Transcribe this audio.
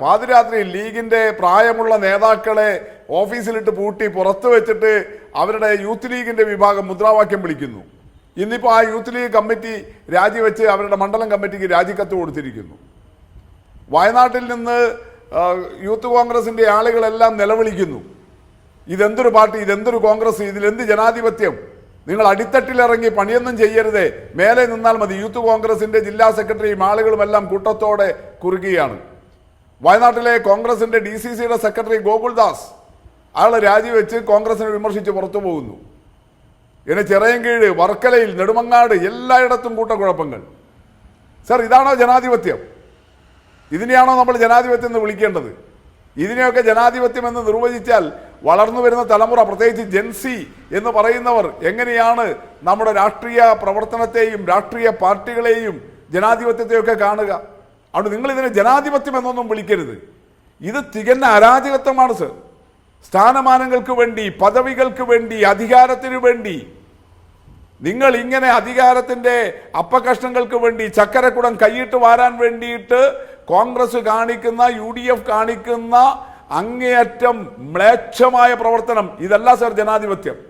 പാതിരാത്രി ലീഗിന്റെ പ്രായമുള്ള നേതാക്കളെ ഓഫീസിലിട്ട് പൂട്ടി പുറത്തു വെച്ചിട്ട് അവരുടെ യൂത്ത് ലീഗിന്റെ വിഭാഗം മുദ്രാവാക്യം വിളിക്കുന്നു. ഇന്നിപ്പോൾ ആ യൂത്ത് ലീഗ് കമ്മിറ്റി രാജിവെച്ച് അവരുടെ മണ്ഡലം കമ്മിറ്റിക്ക് രാജിക്കത്ത് കൊടുത്തിരിക്കുന്നു. വയനാട്ടിൽ നിന്ന് യൂത്ത് കോൺഗ്രസിന്റെ ആളുകളെല്ലാം നിലവിളിക്കുന്നു. ഇതെന്തൊരു പാർട്ടി ഇതെന്തൊരു കോൺഗ്രസ് ഇതിലെന്ത് ജനാധിപത്യം? നിങ്ങൾ അടിത്തട്ടിലിറങ്ങി പണിയൊന്നും ചെയ്യരുതേ. മേലെ നിന്നാൽ മതി. യൂത്ത് കോൺഗ്രസിന്റെ ജില്ലാ സെക്രട്ടറിയും ആളുകളുമെല്ലാം കൂട്ടത്തോടെ കുറുകയാണ്. വയനാട്ടിലെ കോൺഗ്രസിന്റെ ഡി സി സിയുടെ സെക്രട്ടറി ഗോകുൽദാസ് അയാൾ രാജിവെച്ച് കോൺഗ്രസിനെ വിമർശിച്ച് പുറത്തു പോകുന്നു. ഇനി ചിറയൻകീഴ് വർക്കലയിൽ നെടുമങ്ങാട് എല്ലായിടത്തും കൂട്ടക്കുഴപ്പങ്ങൾ. സർ ഇതാണോ ജനാധിപത്യം? ഇതിനെയാണോ നമ്മൾ ജനാധിപത്യം എന്ന് വിളിക്കേണ്ടത്? ഇതിനെയൊക്കെ ജനാധിപത്യം എന്ന് നിർവചിച്ചാൽ വളർന്നു വരുന്ന തലമുറ പ്രത്യേകിച്ച് ജെൻസി എന്ന് പറയുന്നവർ എങ്ങനെയാണ് നമ്മുടെ രാഷ്ട്രീയ പ്രവർത്തനത്തെയും രാഷ്ട്രീയ പാർട്ടികളെയും ജനാധിപത്യത്തെയൊക്കെ കാണുക? അതുകൊണ്ട് നിങ്ങൾ ഇതിനെ ജനാധിപത്യം എന്നൊന്നും വിളിക്കരുത്. ഇത് തികഞ്ഞ അരാജകത്വമാണ് സർ. സ്ഥാനമാനങ്ങൾക്ക് വേണ്ടി പദവികൾക്ക് വേണ്ടി അധികാരത്തിന് വേണ്ടി. നിങ്ങൾ ഇങ്ങനെ അധികാരത്തിന്റെ അപ്പകഷ്ണങ്ങൾക്ക് വേണ്ടി ചക്കരക്കുടം കൈയിട്ട് വാരാൻ വേണ്ടിയിട്ട് കോൺഗ്രസ് കാണിക്കുന്ന യു ഡി എഫ് കാണിക്കുന്ന അങ്ങേയറ്റം മ്ലേച്ഛമായ പ്രവർത്തനം. ഇതല്ല സർ ജനാധിപത്യം.